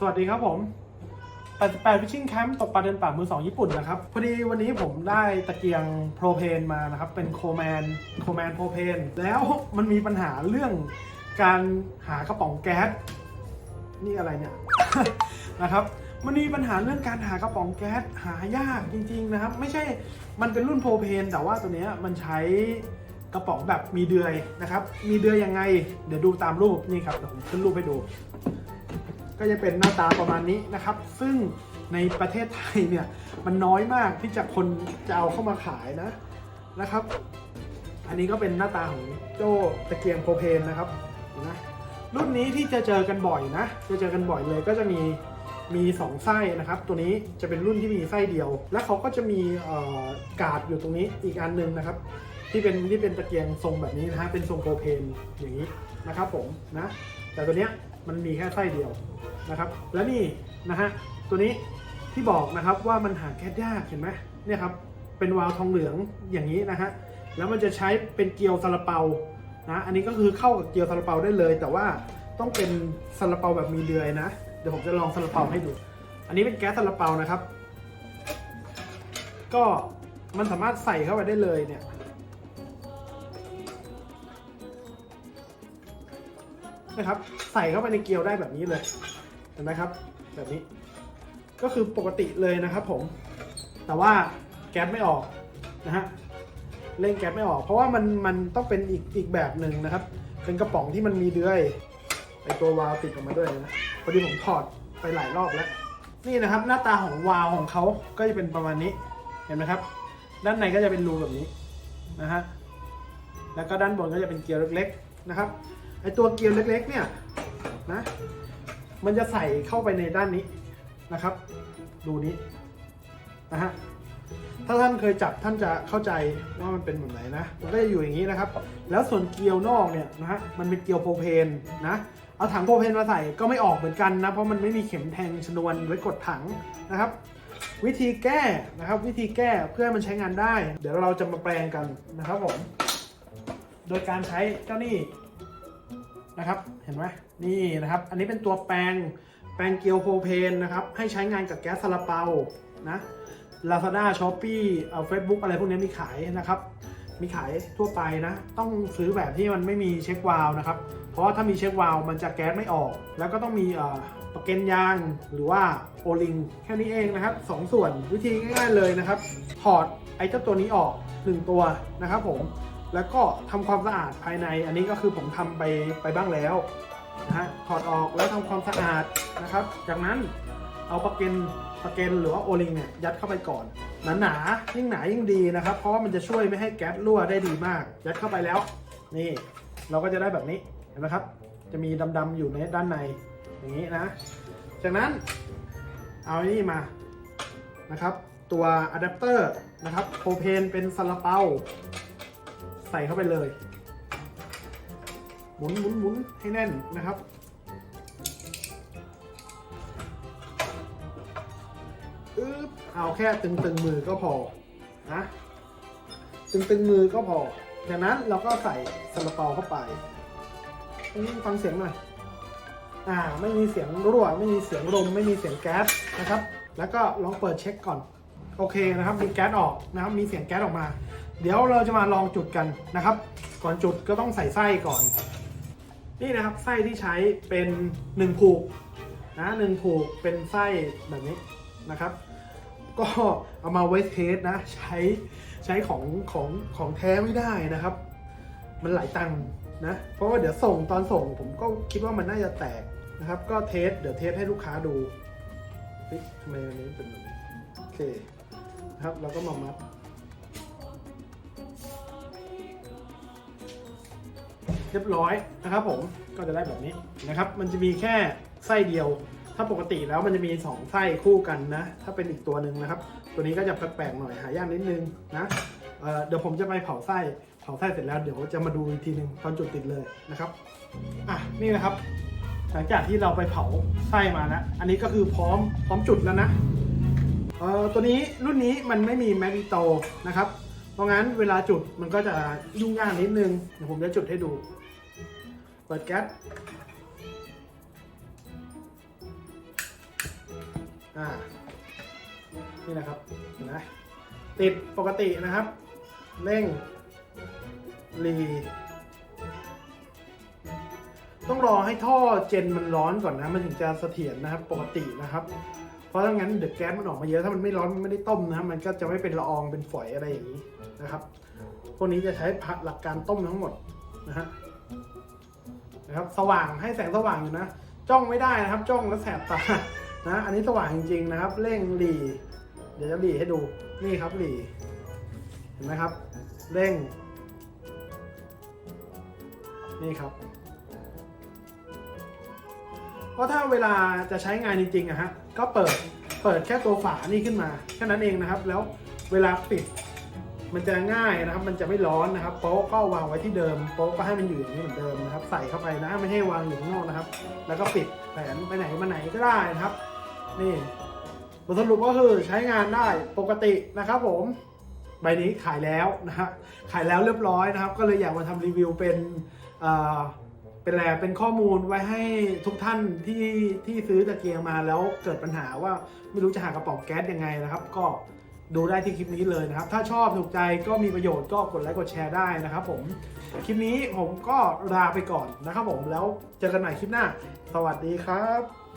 สวัสดีครับผม 88 Fishing Camp ตกปลาเดินป่ามือสองญี่ปุ่นนะครับ พอดีวันนี้ผมได้ตะเกียงโปรเพนมานะครับ เป็นโคแมนโคแมนโปรเพนแล้วมันมีปัญหาเรื่องการหากระป๋องแก๊ส นี่อะไรเนี่ย นะครับ มันมีปัญหาเรื่องการหากระป๋องแก๊สหายากจริงๆนะครับ ไม่ใช่ มันเป็นรุ่นโปรเพนแต่ว่าตัวเนี้ยมันใช้กระป๋องแบบมีเดือยนะครับ มีเดือยยังไง เดี๋ยวดูตามรูปนี่ครับเดี๋ยวผมขึ้นรูปให้ดู ก็จะเป็นหน้าตาประมาณนี้นะครับ ซึ่งในประเทศไทยเนี่ยมันน้อยมากที่จะคนจะเอาเข้ามาขายนะนะครับ อันนี้ก็เป็นหน้าตาของโจ้ตะเกียงโพเพนนะครับนไหมรุ่นนี้ที่จะเจอกันบ่อยนะ จะเจอกันบ่อยเลยก็จะมีมีสองไส้นะครับ ตัวนี้จะเป็นรุ่นที่มีไส้เดียว และเขาก็จะมีกาดอยู่ตรงนี้อีกอันหนึ่งนะครับ ที่เป็นที่เป็นตะเกียงทรงแบบนี้นะฮะเป็นทรงโพเพนอย่างนี้นะครับผมนะแต่ตัวเนี้ย มันมีแค่ไส้เดียวนะครับ และนี่นะฮะตัวนี้ที่บอกนะครับว่ามันหาแก๊สยากเห็นไหมเนี่ยครับเป็นวาล์วทองเหลืองอย่างนี้นะฮะแล้วมันจะใช้เป็นเกลียวซาลาเปานะอันนี้ก็คือเข้ากับเกลียวซาลาเปาได้เลย แต่ว่าต้องเป็นซาลาเปาแบบมีเดือยนะเดี๋ยวผมจะลองซาลาเปาให้ดู อันนี้เป็นแก๊สซาลาเปานะครับ ก็มันสามารถใส่เข้าไปได้เลยเนี่ย นะครับ ใส่เข้าไปในเกียวได้แบบนี้เลยเห็นไหมครับ แบบนี้ ก็คือปกติเลยนะครับผม แต่ว่าแก๊สไม่ออกนะฮะเร่งแก๊สไม่ออก เพราะว่ามันมันต้องเป็นอีกอีกแบบหนึ่งนะครับ เป็นกระป๋องที่มันมีเดือยไอตัววาล์วติดออกมาด้วยนะพอดีผมถอดไปหลายรอบแล้ว นี่นะครับ หน้าตาของวาล์วของเขาก็จะเป็นประมาณนี้เห็นไหมครับ ด้านในก็จะเป็นรูแบบนี้นะฮะแล้วก็ด้านบนก็จะเป็นเกลียวเล็กๆนะครับ ไอตัวเกลียวเล็กๆเนี่ยนะมันจะใส่เข้าไปในด้านนี้นะครับ ดูนี้นะฮะถ้าท่านเคยจับท่านจะเข้าใจว่ามันเป็นแบบไหนนะมันก็จะอยู่อย่างนี้นะครับ แล้วส่วนเกลียวนอกเนี่ยนะฮะมันเป็นเกลียวโพเพนนะเอาถังโพเพนมาใส่ก็ไม่ออกเหมือนกันนะเพราะมันไม่มีเข็มแทงชนวนไว้กดถังนะครับ วิธีแก้นะครับ วิธีแก้เพื่อมันใช้งานได้ เดี๋ยวเราจะมาแปลงกันนะครับผมโดยการใช้เจ้านี่ นะครับเห็นไหมนี่นะครับ อันนี้เป็นตัวแปรงแปรงเกียวโพเพนนะครับให้ใช้งานกับแก๊สซาลาเปานะ Lazada s h o p e e เอา Facebook อะไรพวกนี้มีขายนะครับมีขายทั่วไปนะ ต้องซื้อแบบที่มันไม่มีเช็ควาล์วนะครับ เพราะว่าถ้ามีเช็ควาล์วมันจะแก๊สไม่ออก แล้วก็ต้องมีเอ่อประเก็นยางหรือว่าโอลิง แค่นี้เองนะครับสองส่วนวิธีง่ายๆเลยนะครับ ถอดไอ้เจ้าตัวนี้ออกหนึ่งตัวนะครับผม แล้วก็ทำความสะอาดภายในอันนี้ก็คือผมทำไปไปบ้างแล้วนะฮะถอดออกแล้วทำความสะอาดนะครับ จากนั้นเอาปะเกนปะเกนหรือว่าโอลิงเนี่ยยัดเข้าไปก่อนหนาๆยิ่งหนายิ่งดีนะครับ เพราะว่ามันจะช่วยไม่ให้แก๊สรั่วได้ดีมาก ยัดเข้าไปแล้ว นี่ เราก็จะได้แบบนี้เห็นไหมครับ จะมีดำๆอยู่ในด้านในอย่างนี้นะ จากนั้นเอาอ้นี่มานะครับ ตัวอะแดปเตอร์นะครับโพเพนเป็นซาลาเปา ใส่เข้าไปเลย หมุนหมุนหมุนให้แน่นนะครับ อึ๊บ เอาแค่ตึงตึงมือก็พอ นะ ตึงตึงมือก็พอ จากนั้นเราก็ใส่ซาลาเปาเข้าไปฟังเสียงหน่อย อ่า ไม่มีเสียงรั่ว ไม่มีเสียงลม ไม่มีเสียงแก๊สนะครับ แล้วก็ลองเปิดเช็คก่อน โอเคนะครับมีแก๊สออกนะครับมีเสียงแก๊สออกมา เดี๋ยวเราจะมาลองจุดกันนะครับ ก่อนจุดก็ต้องใส่ไส้ก่อน นี่นะครับไส้ที่ใช้เป็น1ผูกนะหนึ่งผูกเป็นไส้แบบนี้นะครับ ก็เอามาไว้เทสนะใช้ใช้ของของของแท้ไม่ได้นะครับ มันหลายตังค์นะเพราะว่าเดี๋ยวส่งตอนส่งผมก็คิดว่ามันน่าจะแตกนะครับ ก็เทสเดี๋ยวเทสให้ลูกค้าดูทำไมอันนี้เป็นแบบนี้โอเคนะ ครับเราก็มามัดเรียบร้อยนะครับผมก็จะได้แบบนี้นะครับ มันจะมีแค่ไส้เดียว ถ้าปกติแล้วมันจะมี 2 ไส้คู่กันนะ ถ้าเป็นอีกตัวหนึ่งนะครับ ตัวนี้ก็จะแปลกๆหน่อยหายากนิดนึงนะเเดี๋ยวผมจะไปเผาไส้เผาไส้เสร็จแล้วเดี๋ยวจะมาดูอีกทีหนึ่งตอนจุดติดเลยนะครับอะนี่นะครับ หลังจากที่เราไปเผาไส้มาแล้วอันนี้ก็คือพร้อมพร้อมจุดแล้วนะ เอ่อตัวนี้รุ่นนี้มันไม่มีแมกนิโตนะครับ เพราะงั้นเวลาจุดมันก็จะยุ่งยากนิดนึง เดี๋ยวผมจะจุดให้ดู เปิดแก๊สอ่า นี่นะครับเห็นไหมติดปกตินะครับ เร่งรีต้องรอให้ท่อเจนมันร้อนก่อนนะ มันถึงจะเสถียรนะครับ ปกตินะครับ เพราะถ้างั้นเดี๋ยวแก๊สมันออกมาเยอะถ้ามันไม่ร้อนมันไม่ได้ต้มนะครับมันก็จะไม่เป็นละอองเป็นฝอยอะไรอย่างนี้นะครับ พวกนี้จะใช้หลักการต้มทั้งหมดนะฮะนะครับสว่างให้แสงสว่างอยู่นะ จ้องไม่ได้นะครับ จ้องแล้วแสบตานะอันนี้สว่างจริงๆนะครับ เร่งหลีเดี๋ยวจะหลีให้ดูนี่ครับหลีเห็นไหมครับ เร่ง นี่ครับ เพราะถ้าเวลาจะใช้งานจริงๆอะฮะก็เปิดเปิดแค่ตัวฝานี่ขึ้นมาแค่นั้นเองนะครับ แล้วเวลาปิดมันจะง่ายนะครับ มันจะไม่ร้อนนะครับโป๊ะก็วางไว้ที่เดิมโป๊ะก็ให้มันอยู่อย่างนี้เหมือนเดิมนะครับ ใส่เข้าไปนะไม่ให้วางอยู่ข้างนอกนะครับ แล้วก็ปิดแขวนไปไหนมาไหนก็ได้นะครับ นี่บทสรุปก็คือใช้งานได้ปกตินะครับผมใบนี้ขายแล้วนะฮะขายแล้วเรียบร้อยนะครับ ก็เลยอยากมาทำรีวิวเป็นอ่อ เป็นแลเป็นข้อมูลไว้ให้ทุกท่านที่ที่ซื้อตะเกียงมาแล้วเกิดปัญหาว่าไม่รู้จะหากระป๋องแก๊สยังไงนะครับ ก็ดูได้ที่คลิปนี้เลยนะครับ ถ้าชอบถูกใจก็มีประโยชน์ก็กดไลค์กดแชร์ได้นะครับผม คลิปนี้ผมก็ลาไปก่อนนะครับผมแล้วเจอกันใหม่คลิปหน้า สวัสดีครับ